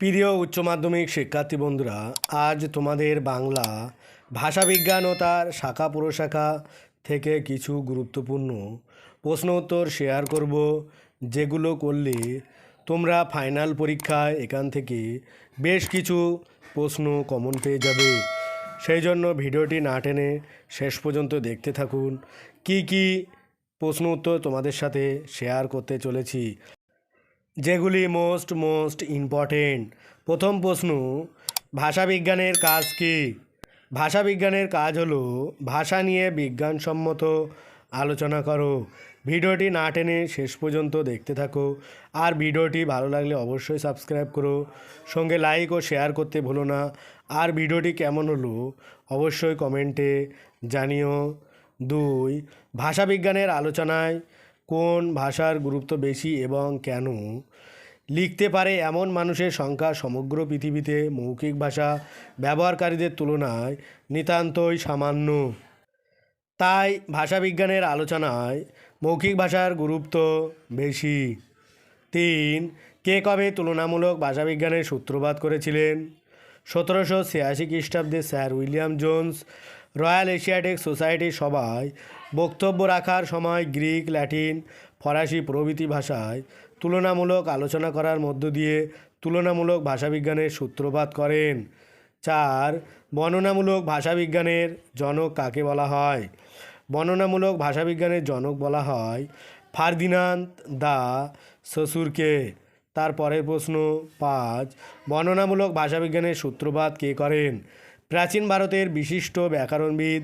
প্রিয় উচ্চ মাধ্যমিক শিক্ষার্থী বন্ধুরা, আজ তোমাদের বাংলা ভাষাবিজ্ঞান ও তার শাখা প্রশাখা থেকে কিছু গুরুত্বপূর্ণ প্রশ্ন উত্তর শেয়ার করব, যেগুলো করলে তোমরা ফাইনাল পরীক্ষায় এখান থেকে বেশ কিছু প্রশ্ন কমন পেয়ে যাবে। সেই জন্য ভিডিওটি না টেনে শেষ পর্যন্ত দেখতে থাকুন। কি কি প্রশ্ন উত্তর তোমাদের সাথে শেয়ার করতে চলেছি? যেগুলি মোস্ট মোস্ট ইম্পর্টেন্ট প্রথম প্রশ্ন, ভাষাবিজ্ঞানের কাজ কী? ভাষাবিজ্ঞানের কাজ হলো ভাষা নিয়ে বিজ্ঞানসম্মত আলোচনা করো। ভিডিওটি না টেনে শেষ পর্যন্ত দেখতে থাকো। আর ভিডিওটি ভালো লাগলে অবশ্যই সাবস্ক্রাইব করো। সঙ্গে লাইক ও শেয়ার করতে ভুলো না। আর ভিডিওটি কেমন হলো অবশ্যই কমেন্টে জানিও। দুই, ভাষাবিজ্ঞানের আলোচনায় কোন ভাষার গুরুত্ব বেশি এবং কেন? লিখতে পারে এমন মানুষের সংখ্যা সমগ্র পৃথিবীতে মৌখিক ভাষা ব্যবহারকারীদের তুলনায় নিতান্তই সামান্য। তাই ভাষাবিজ্ঞানের আলোচনায় মৌখিক ভাষার গুরুত্ব বেশি। তিন, কে কবে তুলনামূলক ভাষাবিজ্ঞানের সূত্রপাত করেছিলেন? সতেরোশো ছিয়াশি খ্রিস্টাব্দে sir William Jones royal Asiatic সোসাইটির সভায় বক্তব্য রাখার সময় গ্রিক, ল্যাটিন, ফরাসি প্রভৃতি ভাষায় তুলনামূলক আলোচনা করার মধ্য দিয়ে তুলনামূলক ভাষাবিজ্ঞানের সূত্রপাত করেন। চার, বর্ণনামূলক ভাষাবিজ্ঞানের জনক কাকে বলা হয়? বর্ণনামূলক ভাষাবিজ্ঞানের জনক বলা হয় ফার্দিনান্দ দা শ্বশুরকে তার পরের প্রশ্ন পাঁচ, বর্ণনামূলক ভাষাবিজ্ঞানের সূত্রপাত কে করেন? প্রাচীন ভারতের বিশিষ্ট ব্যাকরণবিদ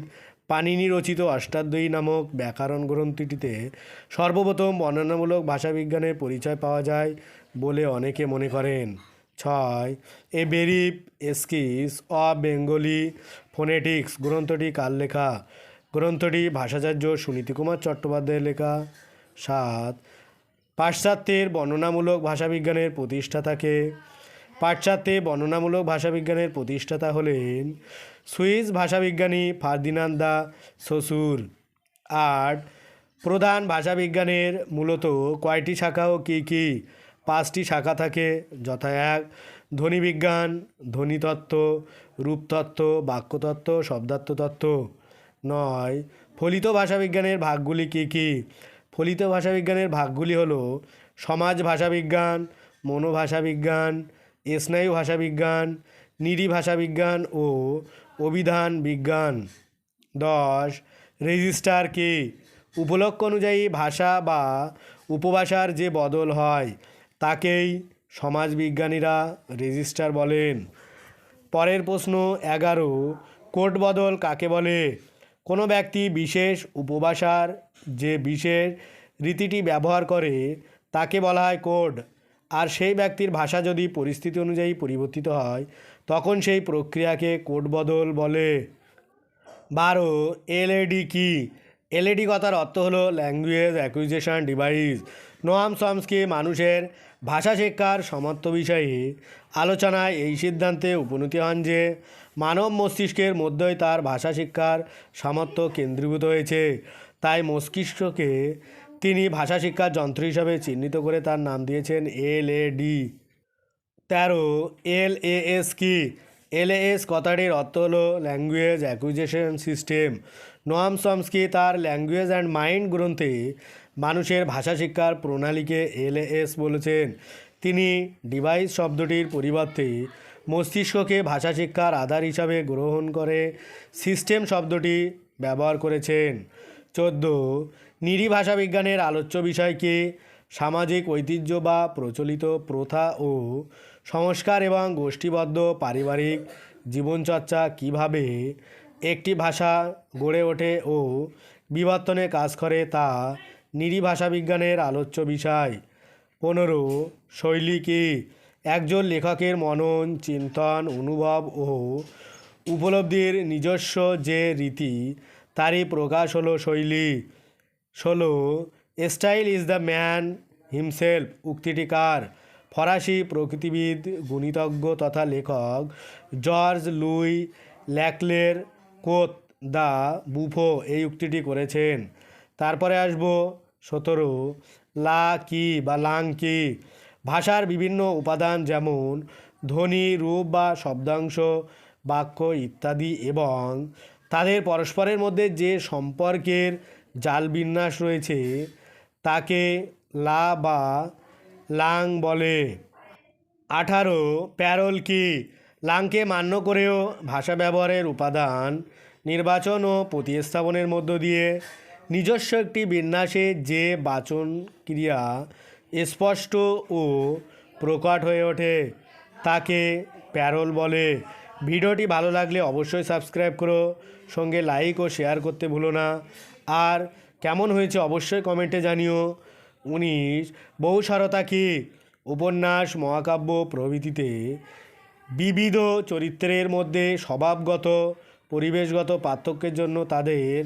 পানিনি রচিত অষ্টাধ্যায়ী নামক ব্যাকরণ গ্রন্থটিতে সর্বপ্রথম বর্ণনামূলক ভাষাবিজ্ঞানের পরিচয় পাওয়া যায় বলে অনেকে মনে করেন। ছয়, এ বেরিপ এস্কিস অ বেঙ্গলি ফোনেটিক্স গ্রন্থটি কার লেখা? গ্রন্থটি ভাষাচার্য সুনীতিকুমার চট্টোপাধ্যায়ের লেখা। সাত, পাশ্চাত্যের বর্ণনামূলক ভাষাবিজ্ঞানের প্রতিষ্ঠাতাকে পাশ্চাত্যে বর্ণনামূলক ভাষাবিজ্ঞানের প্রতিষ্ঠাতা হলেন সুইস ভাষাবিজ্ঞানী ফার্দিনান্দ শ্বশুর আট প্রধান ভাষাবিজ্ঞানের মূলত কয়টি শাখা ও কী কী? পাঁচটি শাখা থাকে, যথা এক, ধ্বনিবিজ্ঞান, ধ্বনিতত্ত্ব, রূপতত্ত্ব, বাক্যতত্ত্ব শব্দার্থ তত্ত্ব নয়, ফলিত ভাষাবিজ্ঞানের ভাগগুলি কী কী? ফলিত ভাষাবিজ্ঞানের ভাগগুলি হলো সমাজ ভাষাবিজ্ঞান, মনোভাষাবিজ্ঞান স্নায়ু ভাষাবিজ্ঞান নিরি ভাষাবিজ্ঞান ও অভিধান বিজ্ঞান। দশ, রেজিস্টার কে? উপলক্ষ অনুযায়ী ভাষা বা উপভাষার যে বদল হয়, তাকেই সমাজবিজ্ঞানীরা রেজিস্টার বলেন। পরের প্রশ্ন, এগারো, কোট বদল কাকে বলে? কোনো ব্যক্তি বিশেষ উপভাষার যে বিশেষ রীতিটি ব্যবহার করে, তাকে বলা হয় কোড আর সেই ব্যক্তির ভাষা যদি পরিস্থিতি অনুযায়ী পরিবর্তিত হয়, তখন সেই প্রক্রিয়াকে কোড বদল বলে। বারো এলএডি কি? এলএডি কথার অর্থ হলো language acquisition device Noam Chomsky মানুষের ভাষা শিক্ষার সমর্থ বিষয়ে। আলোচনায় এই সিদ্ধান্তে উপনীত হন যে, মানব মস্তিষ্কের মধ্যেই তার ভাষা শিক্ষার সামর্থ্য কেন্দ্রীভূত হয়েছে। তাই মস্তিষ্ককে তিনি ভাষা শিক্ষার যন্ত্র হিসাবে চিহ্নিত করে তার নাম দিয়েছেন এল এ ডি। তেরো, এল এ এস কি? এল এ এস কথাটির অর্থ হলো language acquisition system Noam Chomsky তার ল্যাঙ্গুয়েজ অ্যান্ড মাইন্ড গ্রন্থে মানুষের ভাষা শিক্ষার প্রণালীকে এল এস বলেছেন। তিনি ডিভাইস শব্দটির পরিবর্তে মস্তিষ্ককে ভাষা শিক্ষার আধার হিসাবে গ্রহণ করে সিস্টেম শব্দটি ব্যবহার করেছেন। চোদ্দ নিরি ভাষাবিজ্ঞানের আলোচ্য বিষয়কে সামাজিক ঐতিহ্য বা প্রচলিত প্রথা ও সংস্কার এবং গোষ্ঠীবদ্ধ পারিবারিক জীবনচর্চা কীভাবে একটি ভাষা গড়ে ওঠে ও বিবর্তনে কাজ করে তা নিরি ভাষাবিজ্ঞানের আলোচ্য বিষয়। পনেরো শৈলী কি একজন লেখকের মনন, চিন্তন, অনুভব ও উপলব্ধির নিজস্ব যে রীতি, তারই প্রকাশ হলো শৈলী। ষোলো style is the man himself, উক্তিটি কার? ফরাসি প্রকৃতিবিদ, গণিতজ্ঞ তথা লেখক Georges Louis Leclerc comte de Buffon এই উক্তিটি করেছেন। তারপরে আসব, সতেরো, লা কি বা লাং কি? ভাষার বিভিন্ন উপাদান যেমন ধ্বনি, রূপ বা শব্দাংশ, বাক্য ইত্যাদি এবং তাদের পরস্পরের মধ্যে যে সম্পর্কের জাল বিন্যাস রয়েছে, তাকে লা বা লাং বলে। আঠারো, প্যারল কি? লাংকে মান্য করেও ভাষা ব্যবহারের উপাদান নির্বাচন ও প্রতিস্থাপনের মধ্য দিয়ে নিজস্ব একটি বিন্যাসে যে বাচন ক্রিয়া স্পষ্ট ও প্রকট হয়ে ওঠে, তাকে প্যারল বলে। ভিডিওটি ভালো লাগলে অবশ্যই সাবস্ক্রাইব করো, সঙ্গে লাইক ও শেয়ার করতে ভুলো না। আর কেমন হয়েছে অবশ্যই কমেন্টে জানিও। উনিশ বহুসারতা কি? উপন্যাস, মহাকাব্য প্রভৃতিতে বিবিধ চরিত্রের মধ্যে স্বভাবগত, পরিবেশগত পার্থক্যের জন্য তাদের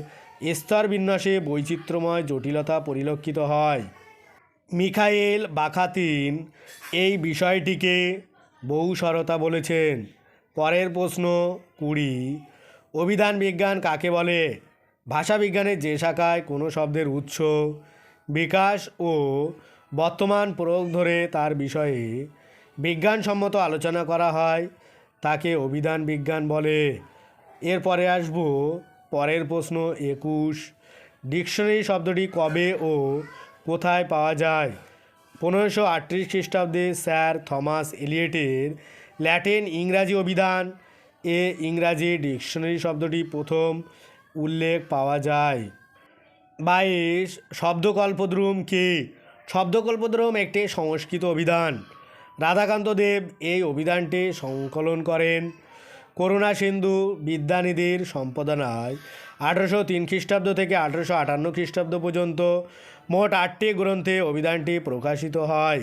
স্তর বিন্যাসে বৈচিত্র্যময় জটিলতা পরিলক্ষিত হয়। মিখাইল বাখাতিন এই বিষয়টিকে বহুসরতা বলেছেন। পরের প্রশ্ন কুড়ি, অভিধান বিজ্ঞান কাকে বলে? ভাষা বিজ্ঞানের যে শাখায় কোনো শব্দের উৎস, বিকাশ ও বর্তমান প্রয়োগ ধরে তার বিষয়ে বিজ্ঞানসম্মত আলোচনা করা হয়, তাকে অভিধান বিজ্ঞান বলে। এরপরে আসব পরের প্রশ্ন, একুশ। ডিকশনারি শব্দটি কবে ও কোথায় পাওয়া যায়? পনেরোশো আটত্রিশ খ্রিস্টাব্দে স্যার থমাস এলিয়েটের ল্যাটিন ইংরাজি অভিধান। এ ইংরাজি ডিকশনারি শব্দটি প্রথম। উল্লেখ পাওয়া যায়। বাইশ, শব্দকল্পদ্রুম কি? শব্দকল্পদ্রুম একটি সংস্কৃত অভিধান। রাধাকান্ত দেব এই অভিধানটি সংকলন করেন। করুণা সিন্ধু বিদ্যানিধির সম্পাদনায় আঠেরোশো তিন খ্রিস্টাব্দ থেকে আঠেরোশো আটান্ন খ্রিস্টাব্দ পর্যন্ত মোট আটটি গ্রন্থে অভিধানটি প্রকাশিত হয়।